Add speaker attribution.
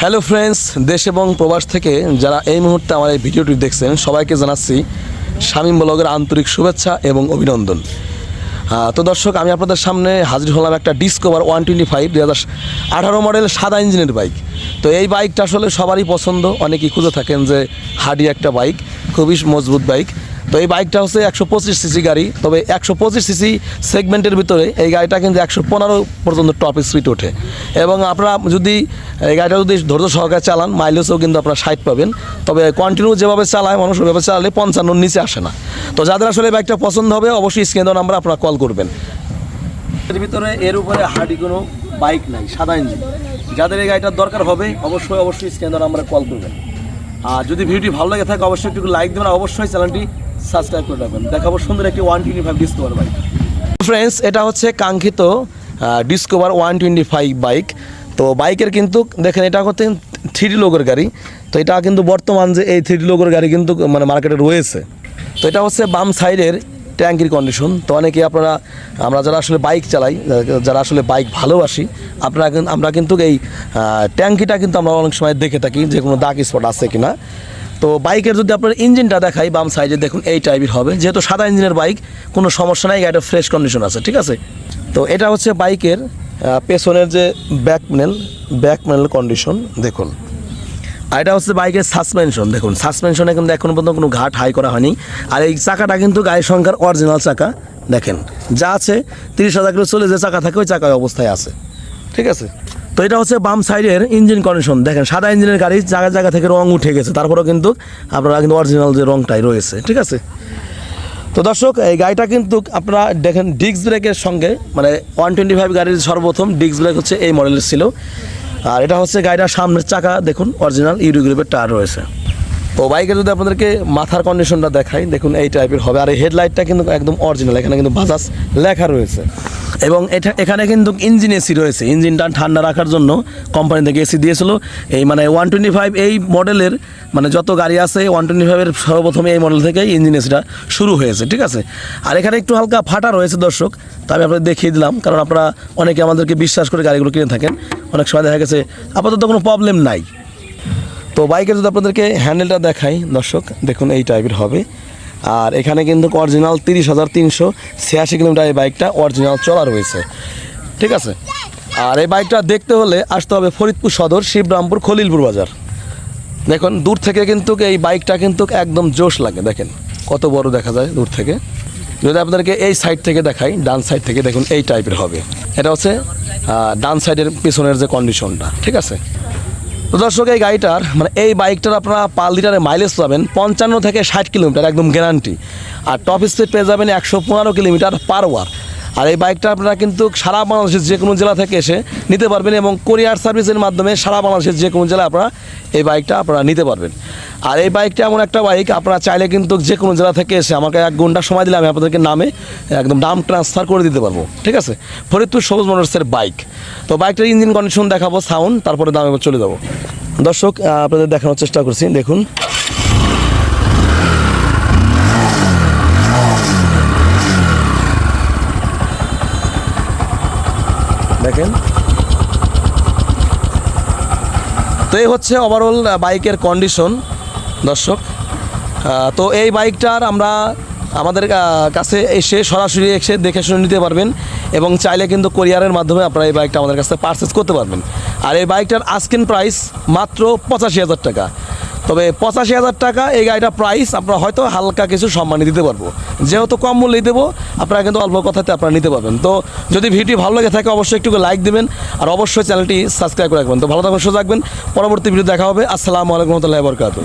Speaker 1: Hello friends দেশ এবং প্রবাস থেকে যারা এই মুহূর্তে আমার এই ভিডিওটি দেখছেন, সবাইকে জানাচ্ছি শামীম ব্লগের আন্তরিক শুভেচ্ছা এবং অভিনন্দন। তো দর্শক, আমি আপনাদের সামনে হাজির হলাম একটা ডিসকভার ওয়ান টোয়েন্টি ফাইভ দু হাজার আঠারো মডেল সাদা ইঞ্জিনের বাইক। তো এই বাইকটা আসলে সবারই পছন্দ, অনেকেই খুঁজে থাকেন যে হাডি একটা বাইক, খুবই মজবুত বাইক। তো এই বাইকটা হচ্ছে একশো পঁচিশ সিসি গাড়ি। তবে একশো পঁচিশ সিসি সেগমেন্টের ভিতরে এই গাড়িটা কিন্তু একশো পনেরো পর্যন্ত টপ স্পিড ওঠে। এবং আপনারা যদি এই গাড়িটা যদি ধৈর্য সহকারে চালান মাইলেজও কিন্তু আপনারা ষাট পাবেন। তবে কন্টিনিউ যেভাবে চালায়, মানুষ ওইভাবে চালালে পঞ্চান্নর নিচে আসে না। তো যাদের আসলে বাইকটা পছন্দ হবে, অবশ্যই স্ক্রিনে নাম্বার আপনারা কল করবেন। এর ভিতরে এর উপরে হার্ডি কোনো বাইক নাই, সাদা ইঞ্জিন। যাদের এই গাড়িটার দরকার হবে, অবশ্যই অবশ্যই স্ক্রিনে দেওয়া নাম্বারে কল করবেন। আর যদি ভিডিওটি ভালো লাগে থাকে, অবশ্যই একটু লাইক দেবেন। অবশ্যই চ্যানেলটি সাবস্ক্রাইব করে রাখবেন। দেখাবো সুন্দর একটি one twenty five Discover bike friends এটা হচ্ছে কাঙ্ক্ষিত Discover one twenty five bike তো বাইকের কিন্তু, দেখেন, এটা হচ্ছে থ্রি লোগের গাড়ি। তো এটা কিন্তু বর্তমান যে এই থ্রি লোগের গাড়ি কিন্তু মানে মার্কেটে রয়েছে। তো এটা হচ্ছে বাম সাইডের ট্যাঙ্কির কন্ডিশন তো অনেকে আপনারা, আমরা যারা আসলে বাইক চালাই, যারা আসলে বাইক ভালোবাসি, আপনারা আমরা কিন্তু এই ট্যাঙ্কিটা কিন্তু আমরা অনেক সময় দেখে থাকি যে কোনো দাগ স্পট আছে কিনা। তো বাইকের যদি আপনার ইঞ্জিনটা দেখাই, বাম সাইডে দেখুন এই টাইপের হবে। যেহেতু সাদা ইঞ্জিনের বাইক, কোনো সমস্যা নাই, গাড়িটা ফ্রেশ কন্ডিশন আছে, ঠিক আছে? তো এটা হচ্ছে বাইকের পেছনের যে back panel back panel condition দেখুন। আর এটা হচ্ছে বাইকের সাসপেনশন দেখুন। সাসপেনশনে কিন্তু এখনও পর্যন্ত কোনো ঘাট হাই করা হয়নি। আর এই চাকাটা কিন্তু গাড়ির সংখ্যার অরিজিনাল চাকা, দেখেন। যা আছে, তিরিশ হাজার কিলো চলে যে চাকা থাকে, ওই চাকা অবস্থায় আছে। ঠিক আছে? তো এটা হচ্ছে বাম সাইডের ইঞ্জিন কন্ডিশন দেখেন, সাদা ইঞ্জিনের গাড়ি জায়গা জায়গা থেকে রং উঠে গেছে। তারপরেও কিন্তু আপনারা কিন্তু অরিজিনাল যে রংটাই রয়েছে, ঠিক আছে? তো দর্শক, এই গাড়িটা কিন্তু আপনারা দেখেন ডিস্ক ব্রেকের সঙ্গে মানে ওয়ান টোয়েন্টি ফাইভ গাড়ির সর্বপ্রথম ডিস্ক ব্রেক হচ্ছে এই মডেলের ছিল। আর এটা হচ্ছে গাড়িটার সামনের চাকা, দেখুন অরিজিনাল ইউরো গ্রুপের টায়ার রয়েছে। তো বাইকে যদি আপনাদেরকে মাথার কন্ডিশনটা দেখাই, দেখুন এই টাইপের হবে। আর এই হেডলাইটটা কিন্তু একদম অরিজিনাল এখানে কিন্তু বাজাজ লেখা রয়েছে। এবং এটা এখানে কিন্তু ইঞ্জিন এসি রয়েছে। ইঞ্জিনটা ঠান্ডা রাখার জন্য কোম্পানি থেকে এসি দিয়েছিল। এই মানে ওয়ান টোয়েন্টি ফাইভ এই মডেলের মানে যত গাড়ি আছে, ওয়ান টোয়েন্টি ফাইভের সর্বপ্রথমে এই মডেল থেকে ইঞ্জিন এসিটা শুরু হয়েছে, ঠিক আছে? আর এখানে একটু হালকা ফাটা রয়েছে দর্শক, তা আমি আপনাদের দেখিয়ে দিলাম। কারণ আপনারা অনেকে আমাদেরকে বিশ্বাস করে গাড়িগুলো কিনে থাকেন। অনেক সময় দেখা গেছে আপাতত কোনো প্রবলেম নাই। তো বাইকের যদি আপনাদেরকে হ্যান্ডেলটা দেখাই দর্শক, দেখুন এই টাইপের হবে। আর এখানে কিন্তু অরিজিনাল তিরিশ হাজার তিনশো ছিয়াশি কিলোমিটার এই বাইকটা অরিজিনাল চলা রয়েছে ঠিক আছে? আর এই বাইকটা দেখতে হলে আসতে হবে ফরিদপুর সদর, শিবরামপুর, খলিলপুর বাজার। দেখুন, দূর থেকে কিন্তু এই বাইকটা কিন্তু একদম জোশ লাগে, দেখেন। কত বড় দেখা যায় দূর থেকে। যদি আপনাদেরকে এই সাইড থেকে দেখাই, ডান সাইড থেকে দেখুন, এই টাইপের হবে। এটা হচ্ছে ডান সাইডের পিছনের যে কন্ডিশনটা ঠিক আছে? তো দর্শক, এই গাড়িটার মানে এই বাইকটার আপনারা পার লিটারে মাইলেজ পাবেন পঞ্চান্ন থেকে ষাট কিলোমিটার, একদম গ্যারান্টি আর টপ স্পিড পেয়ে যাবেন একশো পনেরো কিলোমিটার পার ওয়ার আর এই বাইকটা আপনারা কিন্তু সারা বাংলাদেশের যে কোনো জেলা থেকে এসে নিতে পারবেন এবং কোরিয়ার সার্ভিসের মাধ্যমে সারা বাংলাদেশের যে কোনো জেলায় আপনারা এই বাইকটা আপনারা নিতে পারবেন। আর এই বাইকটা এমন একটা বাইক আপনারা চাইলে কিন্তু যে কোনো জেলা থেকে এসে আমাকে এক ঘণ্টা সময় দিলে আমি আপনাদেরকে নামে একদম নাম ট্রান্সফার করে দিতে পারব, ঠিক আছে? ফরিদপুর সবুজ মোটরসের বাইক তো বাইকটার ইঞ্জিন কন্ডিশন দেখাবো সাউন্ড তারপরে দামে চলে যাব। দর্শক আপনাদের দেখানোর চেষ্টা করছি, দেখুন। দেখেন। তো এই হচ্ছে ওভারঅল বাইকের কন্ডিশন দর্শক। তো এই বাইকটার আমরা আমাদের কাছে এসে সরাসরি এসে দেখে শুনে নিতে পারবেন এবং চাইলে কিন্তু কোরিয়ারের মাধ্যমে আপনারা এই বাইকটা আমাদের কাছে পারচেস করতে পারবেন। আর এই বাইকটার আস্কিন প্রাইস মাত্র পঁচাশি হাজার টাকা। তবে পঁচাশি হাজার টাকা এই গাড়িটা প্রাইস আপনারা হয়তো হালকা কিছু সম্মানী দিতে পারব। যেহেতু কম মূল্যে দেবো, আপনারা কিন্তু অল্প কথাতে আপনারা নিতে পারবেন। তো যদি ভিডিও ভালো লাগে থাকে অবশ্যই একটু লাইক দেবেন আর অবশ্যই চ্যানেলটি সাবস্ক্রাইব করে রাখবেন। তো ভালো থাকবেন, সুস্থ থাকবেন। পরবর্তী ভিডিও দেখা হবে। আসসালামু আলাইকুম রহমতুল্লাহ বরকাত